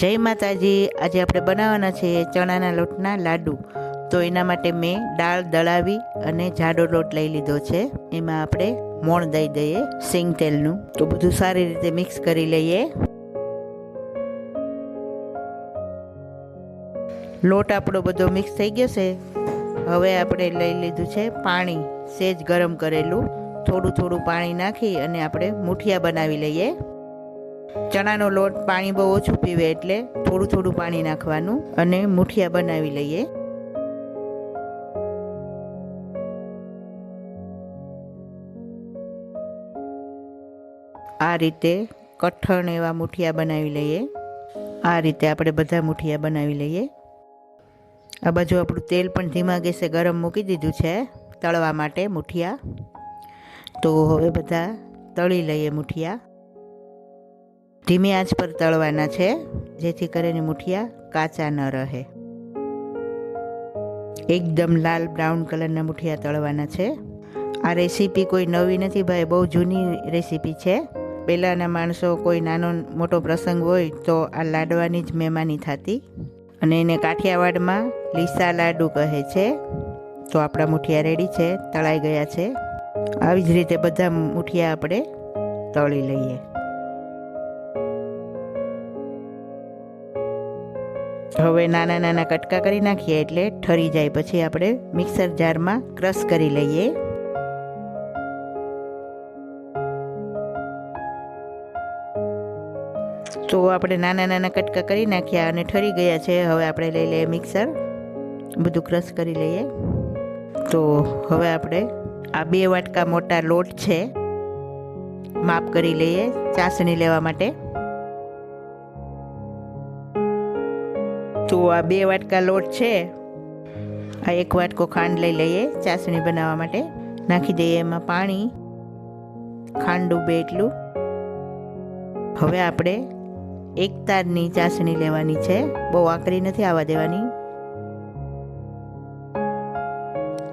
જય માતાજી. આજે આપણે બનાવવાના છે ચણાના લોટના લાડુ. તો એના માટે મેં દાળ દળાવી અને જાડો લોટ લઈ લીધો છે. એમાં આપણે મોણ દઈ દઈએ સિંગ તેલનું. તો બધું સારી રીતે મિક્સ કરી લઈએ. લોટ આપણો બધો મિક્સ થઈ ગયો છે. હવે આપણે લઈ લીધું છે પાણી, સેજ ગરમ કરેલું. થોડું થોડું પાણી નાખી અને આપણે મુઠિયા બનાવી લઈએ. ચણાનો લોટ પાણી બહુ ઓછું પીવે એટલે થોડું થોડું પાણી નાખવાનું અને મુઠિયા બનાવી લઈએ. આ રીતે કઠણ એવા મુઠિયા બનાવી લઈએ. આ રીતે આપણે બધા મુઠિયા બનાવી લઈએ. આ બાજુ આપણું તેલ પણ ધીમા ગેસે ગરમ મૂકી દીધું છે તળવા માટે મુઠિયા. તો હવે બધા તળી લઈએ મુઠિયા. ધીમી આંચ પર તળવાના છે, જેથી કરીને મુઠિયા કાચા ન રહે. એકદમ લાલ બ્રાઉન કલરના મુઠિયા તળવાના છે. આ રેસીપી કોઈ નવી નથી ભાઈ, બહુ જૂની રેસીપી છે. પહેલાંના માણસો કોઈ નાનો મોટો પ્રસંગ હોય તો આ લાડવાની જ મહેમાની થતી. અને એને કાઠિયાવાડમાં લીસા લાડુ કહે છે. તો આપણા મુઠિયા રેડી છે, તળાઈ ગયા છે. આવી જ રીતે બધા મુઠિયા આપણે તળી લઈએ. હવે નાના નાના કટકા કરી નાખીએ એટલે ઠરી જાય. પછી આપણે મિક્સર જારમાં ક્રશ કરી લઈએ. તો આપણે નાના નાના કટકા કરી નાખ્યા અને ઠરી ગયા છે. હવે આપણે લઈ લઈએ મિક્સર. બધું ક્રશ કરી લઈએ. તો હવે આપણે આ બે વાટકા મોટા લોટ છે. માપ કરી લઈએ ચાસણી લેવા માટે. તો આ બે વાટકા લોટ છે. આ એક વાટકો ખાંડ લઈ લઈએ ચાસણી બનાવવા માટે. નાખી દઈએ એમાં પાણી. ખાંડ ડૂબે એટલું. હવે આપણે એક તારની ચાસણી લેવાની છે. બહુ આકરી નથી આવવા દેવાની.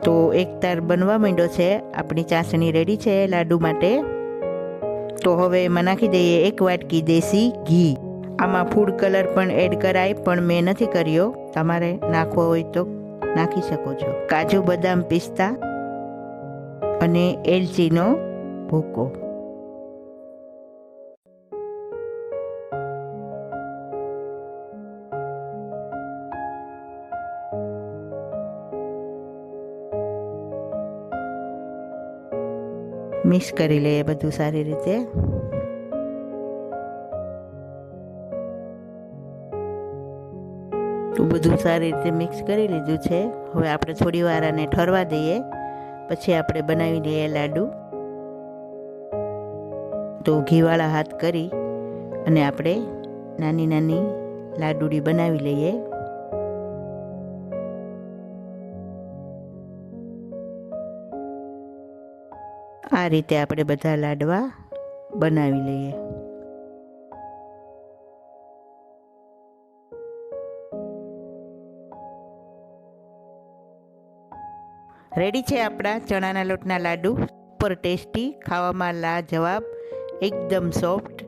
તો એક તાર બનવા માંડ્યો છે. આપણી ચાસણી રેડી છે લાડુ માટે. તો હવે એમાં નાખી દઈએ એક વાટકી દેશી ઘી. આમાં ફૂડ કલર પણ એડ કરાય, પણ મેં નથી કર્યો. તમારે નાખવો હોય તો નાખી શકો છો. કાજુ બદામ પિસ્તા અને એલચીનો ભૂકો. મિક્સ કરી લઈએ બધું સારી રીતે. બધું સારી રીતે મિક્સ કરી લીધું છે. હવે આપણે થોડી વાર આને ઠરવા દઈએ. પછી આપણે બનાવી લઈએ લાડુ. તો ઘીવાળા હાથ કરી અને આપણે નાની નાની લાડુડી બનાવી લઈએ. આ રીતે આપણે બધા લાડવા બનાવી લઈએ. રેડી છે આપણા ચણાના લોટના લાડુ? પર ટેસ્ટી ખાવામાં લાજવાબ, એકદમ સોફ્ટ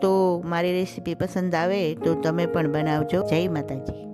તો મારી રેસીપી પસંદ આવે તો તમે પણ બનાવજો. જય માતાજી.